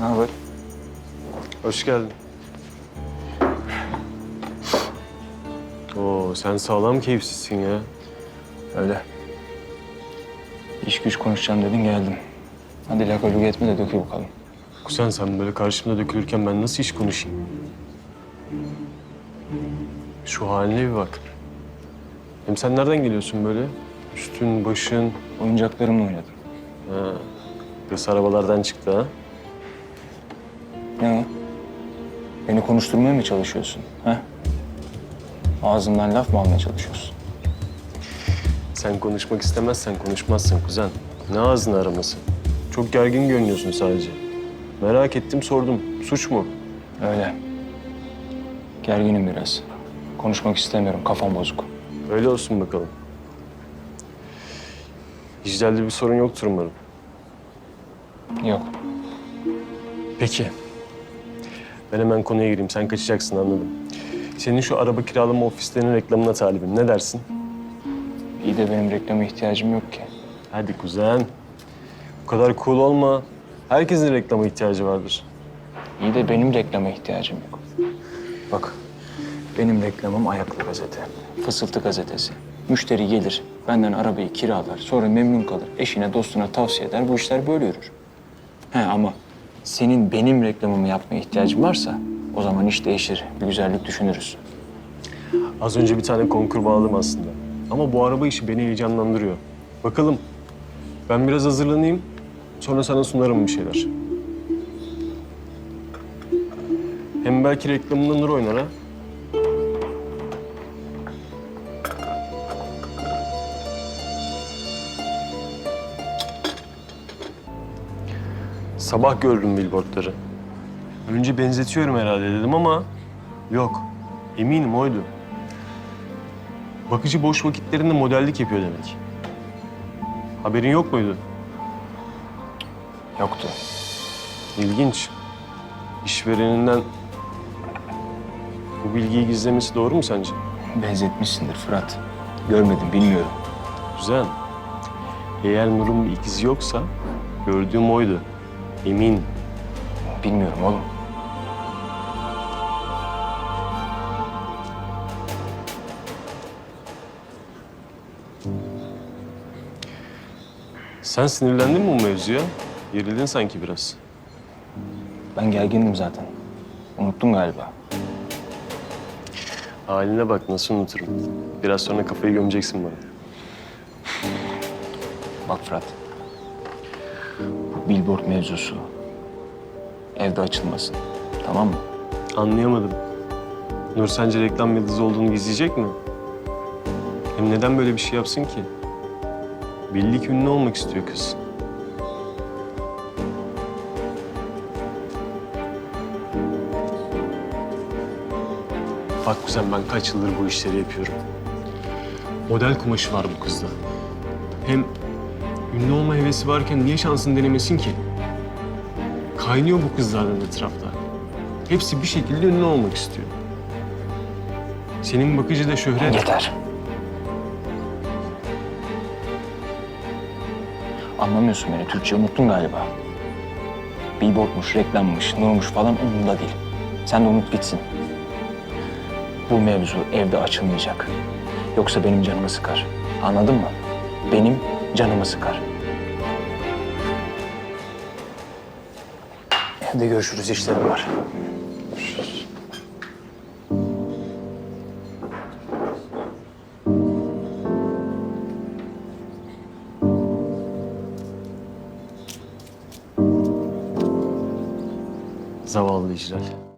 Ne haber? Hoş geldin. Oo, sen sağlam keyifsizsin ya. Öyle. İş güç konuşacağım dedin geldim. Hadi lakolü etme de dökül bakalım. Kuzen sen böyle karşımda dökülürken ben nasıl iş konuşayım? Şu haline bir bak. Hem sen nereden geliyorsun böyle? Üstün, başın, Oyuncaklarımla oynadım. ha. Kız arabalardan çıktı ha. Ne o? Beni konuşturmaya mı çalışıyorsun? Ha? Ağzımdan laf mı almaya çalışıyorsun? Sen konuşmak istemezsen konuşmazsın kuzen. Ne ağzını araması? Çok gergin görünüyorsun sadece. Merak ettim sordum. Suç mu? Öyle. Gerginim biraz. Konuşmak istemiyorum. Kafam bozuk. Öyle olsun bakalım. Hicral'de bir sorun yoktur umarım. Yok. Peki. Ben hemen konuya gireyim. Sen kaçacaksın anladım. Senin şu araba kiralama ofislerinin reklamına talibim. Ne dersin? İyi de benim reklama ihtiyacım yok ki. Hadi kuzen. Bu kadar cool olma. Herkesin reklama ihtiyacı vardır. İyi de benim reklama ihtiyacım yok. Bak, benim reklamım Ayaklı Gazete, Fısıltı Gazetesi. Müşteri gelir, benden arabayı kiralar, sonra memnun kalır, eşine, dostuna tavsiye eder, bu işler böyle yürür. He ama senin benim reklamımı yapmaya ihtiyacın varsa o zaman iş değişir, bir güzellik düşünürüz. Az önce bir tane konkur bağladım aslında. Ama bu araba işi beni heyecanlandırıyor. Bakalım. Ben biraz hazırlanayım. Sonra sana sunarım bir şeyler. Hem belki reklamında Nur oynar ha. Sabah gördüm billboardları. Önce benzetiyorum herhalde dedim ama yok. Eminim oydu. Bakıcı boş vakitlerinde modellik yapıyor demek. Haberin yok muydu? Yoktu. İlginç. İşvereninden bu bilgiyi gizlemesi doğru mu sence? Benzetmişsindir Fırat. Görmedim, bilmiyorum. Güzel. Eğer Nur'un bir ikizi yoksa gördüğüm oydu. Emin. Bilmiyorum oğlum. Sen sinirlendin mi bu mevzuya? Gerildin sanki biraz. Ben gergindim zaten. Unuttun galiba. Haline bak nasıl unuturum. Biraz sonra kafayı gömeceksin bana. Bak Fırat. Billboard mevzusu evde açılmasın. Tamam mı? Anlayamadım. Nur sence reklam yıldızı olduğunu gizleyecek mi? Hem neden böyle bir şey yapsın ki? Belli ki ünlü olmak istiyor kız. Bak kuzen ben kaç yıldır bu işleri yapıyorum. Model kumaşı var bu kızda. Hem ünlü olma hevesi varken niye şansını denemesin ki? Kaynıyor bu kızlardan etrafta. Hepsi bir şekilde ünlü olmak istiyor. Senin bakıcı da şöhret. Yeter. Anlamıyorsun beni. Türkçe unuttun galiba. Billboardmuş, reklammış, nurmuş falan umurumda değil. Sen de unut gitsin. Bu mevzu evde açılmayacak. Yoksa benim canımı sıkar. Anladın mı? Benim canımı sıkar. Evde görüşürüz. işlerim var. Zavallı İclal.